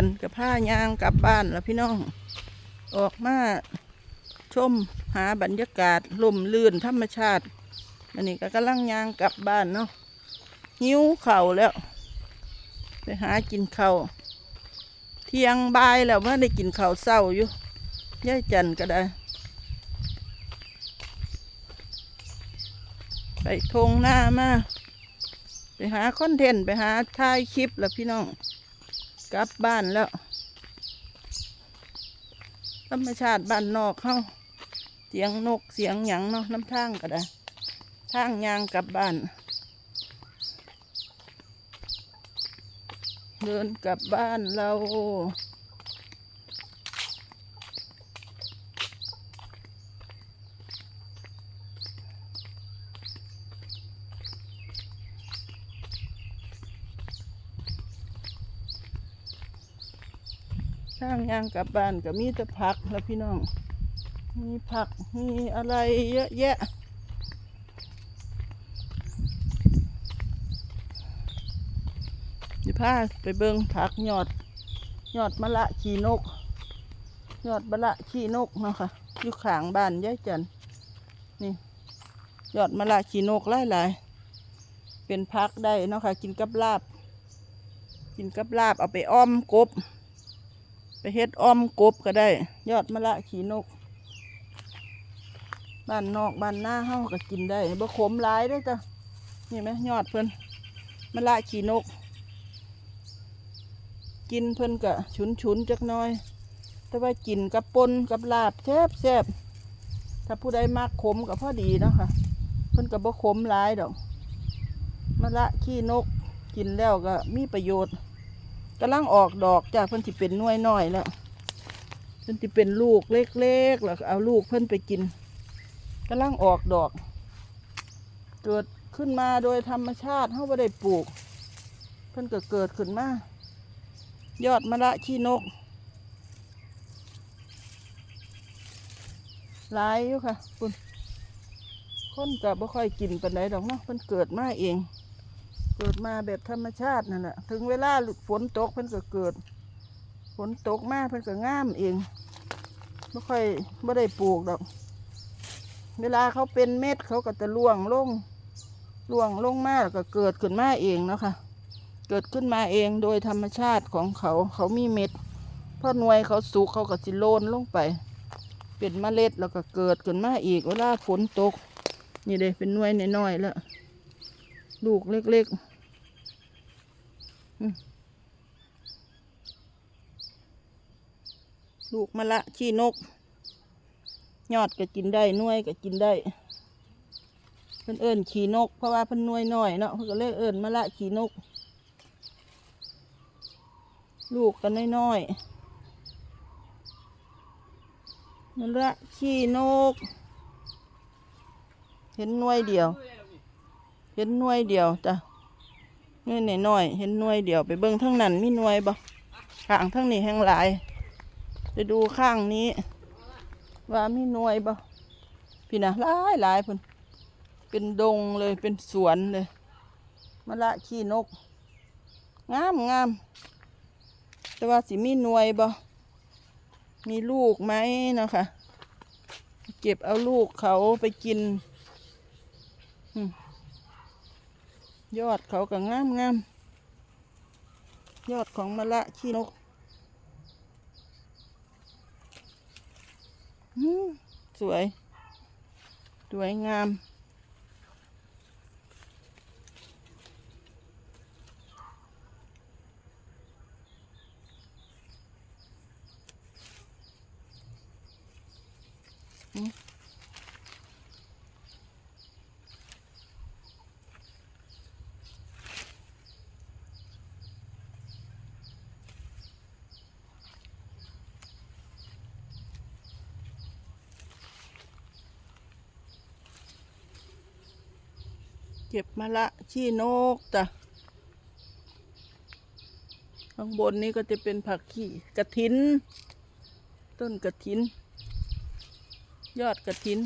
กันกับผ้ายางกลับบ้านแล้วพี่น้อง ออกมาชมหาบรรยากาศลมลื่นธรรมชาติ อันนี้ก็กำลังยางกลับบ้านเนาะหิวเข่าแล้ว ไปหากินเข้าเที่ยงบ่ายแล้วว่าได้กินข้าวเศร้าอยู่ย่ายจันก็ได้ ไปทงหน้ามา ไปหาคอนเทนต์ ไปหาถ่ายคลิปแล้วพี่น้อง กลับบ้านแล้ว ธรรมชาติบ้านนอกเข้าเสียงนกเสียงหยังเนาะน้ำทางก็ได้ทางยางกลับบ้าน เดินกลับบ้านเรา ทางยางกลับบ้านก็มีแต่ผักแล้วพี่น้อง มีผัก มีอะไรเยอะแยะ เดี๋ยวพาไปเบิงผักยอดยอดมะละขีนกยอดมะละขีนกเนาะค่ะอยู่ขางบ้านยายจันนี่ยอดมะละขีนกหลายๆเป็นพักได้เนาะค่ะ กินกับลาบ กินกับลาบเอาไปอ้อมกบ ไปเฮ็ดอ้อมกบก็ได้ ยอดมะละขีนก บ้านนอกบ้านหน้าเฮาก็กินได้บ่ขมหลายเด้จ้ะนี่ไหมยอดเพิ่นมะละขีนก กินเพิ่นก็ฉุนฉุนจักน้อย แต่ว่ากินกับปนกับลาบแซ่บแซ่บถ้าผู้ใดมักขมก็พอดีเนาะค่ะเพิ่นก็บ่ขมหลายดอกมะละขี้นกกินแล้วก็มีประโยชน์ กำลังออกดอกจ้ะเพิ่นสิเป็นน่วยน้อยแล้วเพิ่นสิเป็นลูกเล็กๆแล้วเอาลูกเพิ่นไปกินกำลังออกดอก เกิดขึ้นมาโดยธรรมชาติเฮาบ่ได้ปลูก เพิ่นก็เกิดขึ้นมายอดมะละขี้นกหลายอยู่ค่ะคุณคนก็บ่ค่อยกินปานใดดอกเนาะเพิ่นเกิดมาเอง เกิดมาแบบธรรมชาตินั่นแหละถึงเวลาฝนตกเพิ่นก็เกิดฝนตกมากเพิ่นก็งามเองบ่ค่อยบ่ได้ปลูกดอก เวลาเขาเป็นเม็ดเขาก็จะร่วงลงร่วงลงมาแล้วก็เกิดขึ้นมาเองนะคะเกิดขึ้นมาเองโดยธรรมชาติของเขาเขามีเม็ดพอหน่วยเขาสุกเขาก็สิโลนลงไป เป็นเมล็ดแล้วก็เกิดขึ้นมาอีกเวลาฝนตก นี่เลยเป็นหน่วยน้อยๆแล้วลูกเล็กๆ ลูกมะละขี้นก ยอดก็กินได้น่วยก็กินได้ เพิ่นเอิญขี้นก เพราะว่าเพิ่นน่วยน้อยเนาะเพิ่นก็เลยเอิญมะละขี้นก ลูกกันน้อยๆนั่นละขี้นก เห็นน่วยเดียว เห็นน่วยเดียวจ้ะ น่วยน้อยเห็นหน่วยเดียวไปเบิ่งทั้งนั้นมีหน่วยบ่ข้างทั้งนี้แห้งหลายไปดูข้างนี้ ว่ามีหน่วยบ่พี่นะหลายหลายพุ่นเป็นดงเลยเป็นสวนเลยมะละขี้นก งามงามแต่ว่าสิมีหน่วยบ่มีลูกไหมเนาะคะเก็บเอาลูกเขาไปกินอืม ยอดเขาก็งามงามยอดของมะละขี้นกอืมสวย สวยงามเก็บมะละขี้นกจ้ะข้างบนนี้ก็จะเป็นผักขี้กระถิน ต้นกระถิน ยอดกระถิน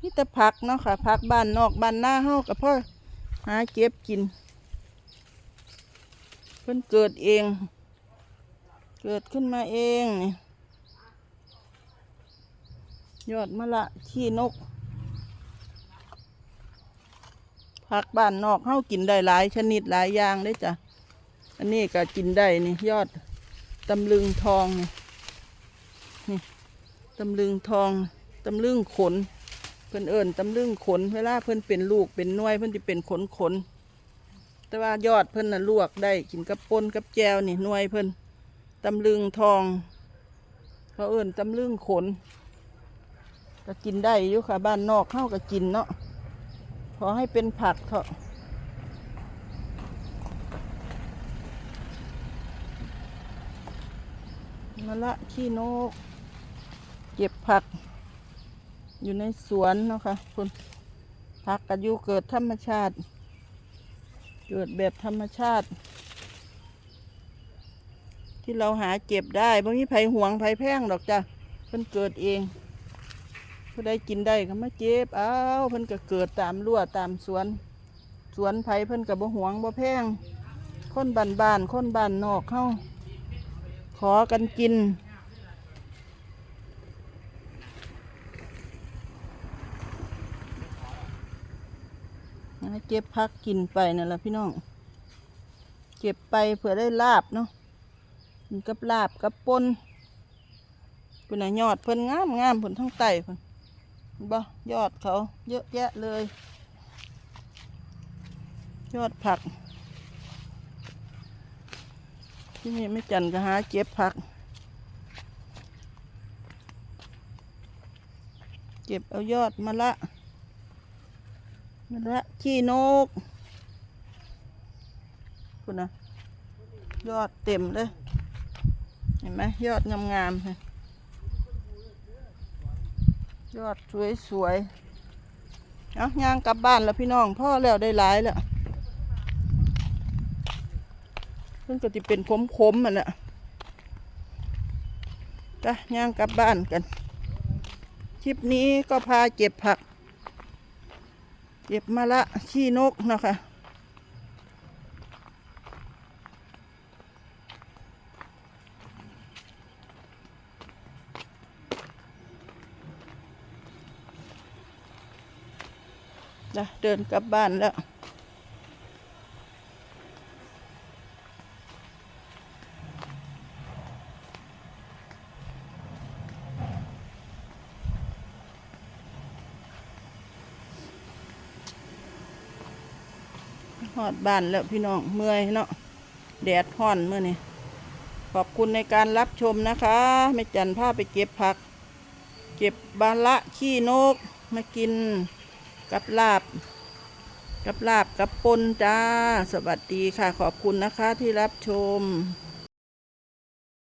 นี่แต่ผักเนาะค่ะผักบ้านนอกบ้านหน้าเฮากับพ่อหาเก็บกิน เพิ่นเกิดเอง เกิดขึ้นมาเองนี่ยอดมะละขี้นก ผักบ้านนอกเฮากินได้หลายชนิดหลายอย่างได้จ้ะ อันนี้ก็กินได้นี่ยอดตำลึงทองนี่นี่ตำลึงทองตำลึงขน เพิ่นเอิญตำลึงขน เวลาเพิ่นเป็นลูกเป็นน่วยเพิ่นจะเป็นขนขน แต่ว่ายอดเพิ่นน่ะลวกได้กินกับปนกับแจวนี่น่วยเพิ่นตำลึงทองเขาเอิญตำลึงขน ก็กินได้อยู่ค่ะบ้านนอกเข้าก็กินเนาะ อให้เป็นผักเถอะมะละขี้นก เก็บผัก อยู่ในสวนเนาะค่ะคุณผักกันอยู่เกิดธรรมชาติ เกิดแบบธรรมชาติ ที่เราหาเก็บได้บ่มีไผ่หวงไผ่แพงดอกจ้ะเพิ่นเกิดเอง ผู้ใดกินได้ก็มาเก็บเอาเพิ่นก็เกิดตามรั้วตามสวน สวนไผเพิ่นก็บ่หวงบ่แพงคนบ้านบ้านๆคนบ้านนอกเข้า ขอกันกิน เก็บพักกินไปนั่นแหละพี่น้อง เก็บไปเผื่อได้ลาบเนาะกับลาบกับปนคุณน่ะยอดเพิ่นงามงามผลทั้งไตเพิ่น บ่ยอดเขาเยอะแยะเลย ยอดผัก ที่นี่ไม่จันก็หาเก็บผัก เก็บเอายอดมะละมะละขี้นกคุณนะยอดเต็มเลย เห็นไหมยอดงามๆเลย ยอดสวยๆเอาย่างกลับบ้านแล้วพี่น้องพ่อแล้วได้หลายแล้วเพิ่งก็จะเป็นขมๆมันแหละย่างกลับบ้านกัน คลิปนี้ก็พาเก็บผัก เก็บมาละขี้นกเนาะคะ จะเดินกลับบ้านแล้วหอดบ้านแล้วพี่น้องเมื่อยเนาะแดดห่อนเมื่อนี้ขอบคุณในการรับชมนะคะแม่จันพาไปเก็บผัก เก็บบาละขี้นกมากิน กับลาบ กับลาบกับปนจ้า สวัสดีค่ะ ขอบคุณนะคะที่รับชม